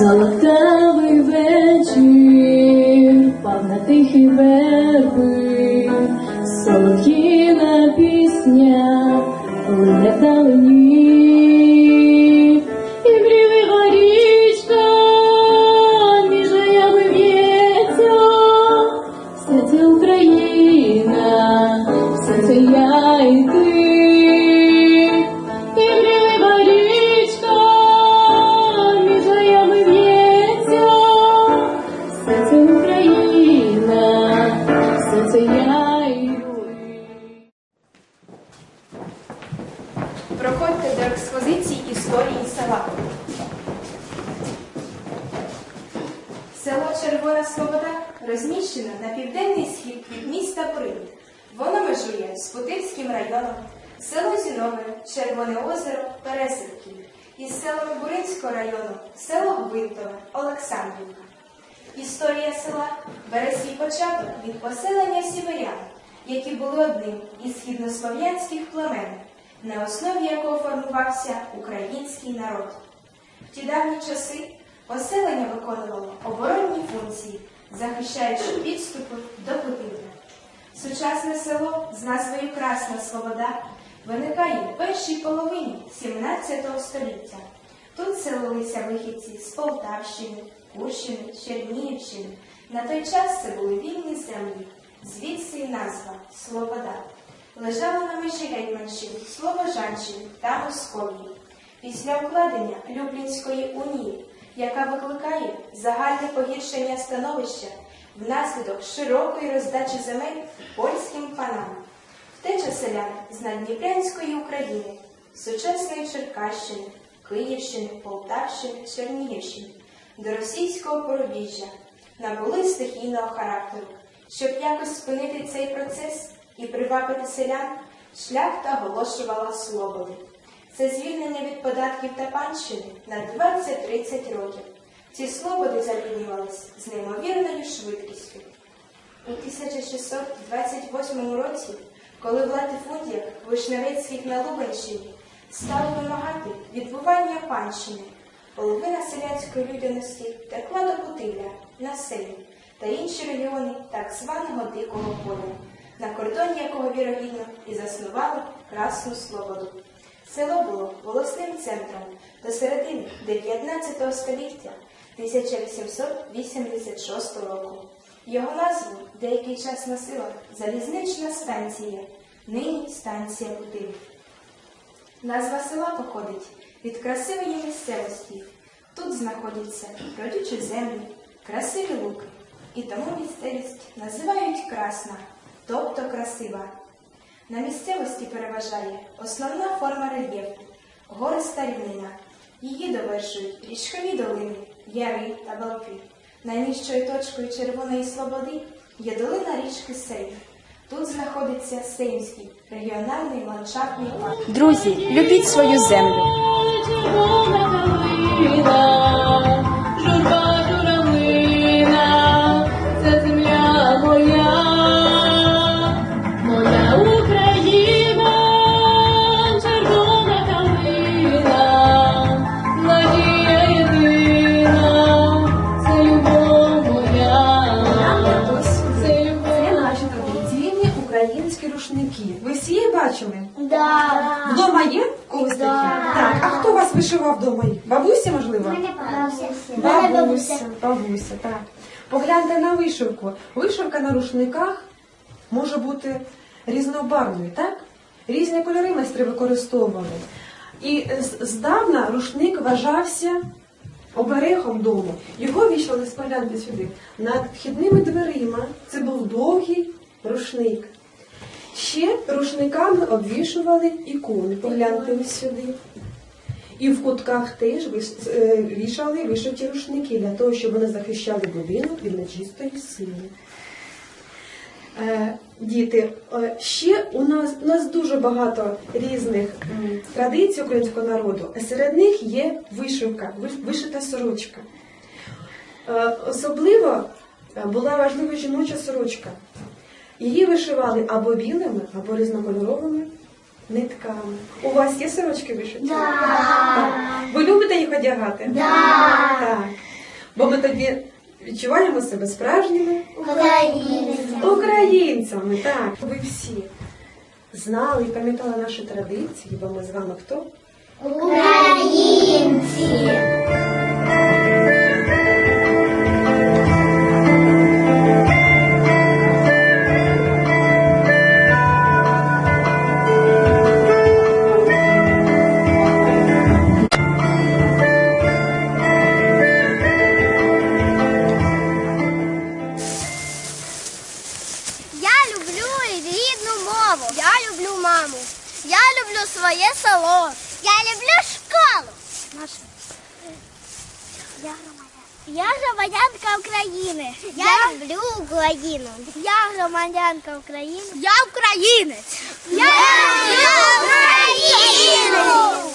Золотавий вечір, пав на тихі верби, солов'їна пісня, лине вдалині, Червона Слобода розміщено на південний схід від міста Прилук. Воно межує з Путильським районом, село Зінове, Червоне озеро, Пересипки із селами Буринського району, село Гвинтове, Олександрівка. Історія села бере свій початок від поселення сіверян, які були одним із східнослов'янських племен, на основі якого формувався український народ. В ті давні часи поселення виконувало оборонні функції, захищаючи підступи до Путивля. Сучасне село з назвою Красна Слобода виникає в першій половині 17 століття. Тут селилися вихідці з Полтавщини, Курщини, Чернігівщини. На той час це були вільні землі, звідси і назва Слобода. Лежала на межі Гетьманщини, Слобожанщини та Московії. Після укладення Люблінської унії, яка викликає загальне погіршення становища внаслідок широкої роздачі земель польським панам. Втеча селян з Надніпрянської України, сучасної Черкащини, Київщини, Полтавщини, Чернігівщини до російського порубіжжя набули стихійного характеру. Щоб якось спинити цей процес і привабити селян, шляхта оголошувала слободи. Це звільнення від податків та панщини на 20-30 років. Ці слободи замінювались з неймовірною швидкістю. У 1628 році, коли в латифундіях Вишневецьких на Лубенщині стали вимагати відбування панщини, половина селянської людяності текла до Путиля, на селі та інші регіони так званого Дикого поля, на кордоні якого вірогідно і заснували Красну Слободу. Село було волосним центром до середини 19 століття 1886 року. Його назву деякий час носила залізнична станція, нині станція Путиль. Назва села походить від красивої місцевості. Тут знаходяться родючі землі, красиві луки, і тому місцевість називають красна, тобто красива. На місцевості переважає основна форма рельєфу – гориста рівнина. Її довершують річкові долини, яри та балки. Найнижчою точкою Червоної Слободи є долина річки Сейм. Тут знаходиться Сеймський регіональний ландшафтний парк. Друзі, любіть свою землю. Рушники. Ви всі їх бачили? Да. Вдома є в когось такі? Так, а хто вас вишивав вдома? Бабуся, можливо? Бабуся. Бабуся, бабуся, так. Погляньте на вишивку. Вишивка на рушниках може бути різнобарвною, так? Різні кольори майстри використовували. І здавна рушник вважався оберегом дому. Його вішали, спогляньте сюди, над вхідними дверима. Це був довгий рушник. Ще рушниками обвішували ікони. Погляньте ось сюди. І в кутках теж е, вішали вишиті рушники для того, щоб вони захищали будинок від нечистої сили. Е, Діти, е, ще у нас, у нас дуже багато різних традицій українського народу. а Серед них є вишивка, вишита сорочка. Особливо була важлива жіноча сорочка. Її вишивали або білими, або різнокольоровими нитками. У вас є сорочки вишиті? Да. Так. Ви любите їх одягати? одягати? Так. Бо ми тоді відчуваємо себе справжніми українцями. Так. Ви всі знали і пам'ятали наші традиції, бо ми з вами хто? Українці! Я люблю своє село. Я люблю школу. Наша. Я громадянка. Я громадянка України. Я, люблю Україну. Я громадянка України. Я українець. Я люблю Україну.